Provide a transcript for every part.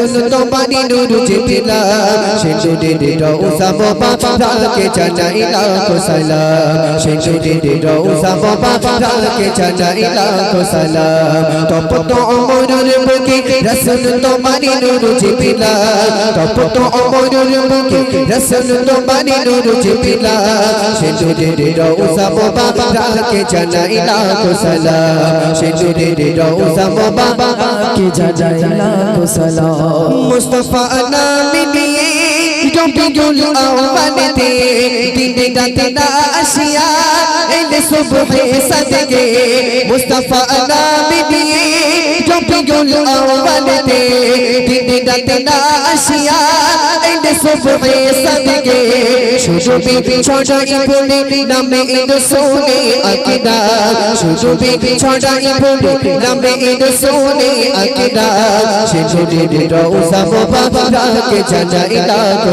রাসূল তোমারি নূর পিলা সিন্ধু day day রোজা মুবারাকে জানাই লাখো সালাম সিন্ধু ডে ডে রোজা মুবারাকে জানাই লাখো সালাম তপ তো অমরের বুকে রসুল তোমারি নূর জিবিলা তপ তো অমরের বুকে রসুল তোমারি নূর জিবিলা সিন্ধুরে রে রওজা মুবারাকে জানাই লাখো সালাম রওজা মুবারাকে জানাই লাখো সালাম। মুস্তাফা নামে নিয়ে রবিউল আউয়ালেতে দিনে রাতে না আসিয়া এলে সুবহে সাদগে মুস্তাফা নামে নিয়ে রবিউল আউয়ালেতে দিনে রাতে না আসিয়া এলে সুবহে শুধু বিবি ছড়াই বলে নামে ইদ সোনে আকিদা বিবি ছড়াই বলে নামে ইদ সোনে আকিদা সেজুরে রওজা মুবারাকে জানাই লাখো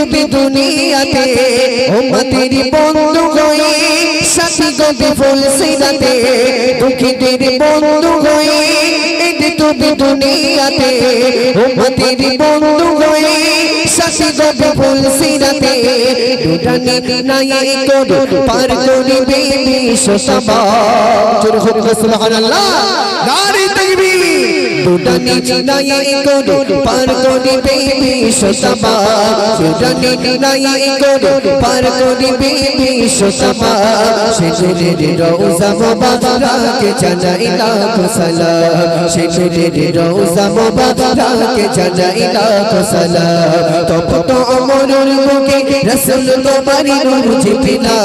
তুমি দুনিয়াতে উম্মতের বন্ধু হয়ে সাথী গবে ফুল সিরাতে, দুঃখীদের বন্ধু হয়ে এলে তুমি দুনিয়াতে উম্মতের বন্ধু হয়ে সাথী গবে ফুল সিরাতে দুটানি নাই পার করিবে বিশ্বসভা জোর হোক, সুবহানাল্লাহ। দুটানি নাই করো পার করিবে বিশ্বসভা দুটানি নাই করো পার করিবে বিশ্বসভা সেজুরে রওজা মুবারাকে জানাই লাখো সালাম সেজুরে রওজা মুবারাকে জানাই লাখো সালাম তপ তো অমরের বুকে রাসূল তোমারি নূর জিবিলা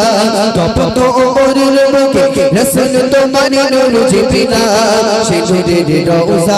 তপ তো অমরের বুকে রাসূল তোমারি নূর জিবিলা সেজুরে রওজা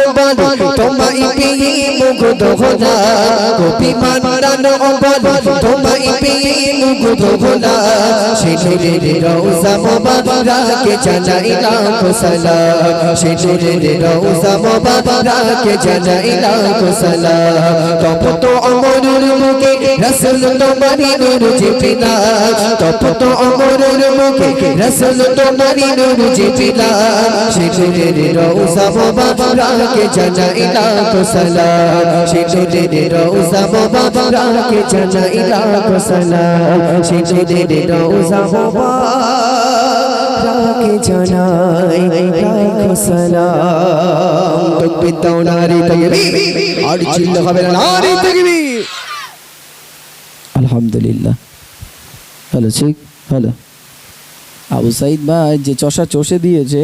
তোমায় পেয়ে মুগ্ধ হলা কপি মানানো বল তোমায় পেয়ে মুগ্ধ হলা সেজুরে রওজা মুবারাকে জানাই লাখো সালাম। সেজুরে রওজা মুবারাকে জানাই লাখো সালাম। তপ তো অমরের মুখে রাসূল তোমারি নূর জিবিলা তপ তো অমরের মুখে রাসূল তোমারি নূর জিবিলা সেজুরে রওজা মুবারাকে জানাই লাখো সালাম। সেজুরে রওজা মুবারাকে জানাই লাখো সালাম। সেজুরে রওজা মুবারাকে জানাই লাখো সালাম নারী তাকবীর। আর চিল্লা হবে নারী তাকবীর। আলহামদুলিল্লাহ। হ্যালো ঠিক? হ্যালো আবু সাইদ ভাই যে চষা চষে দিয়েছে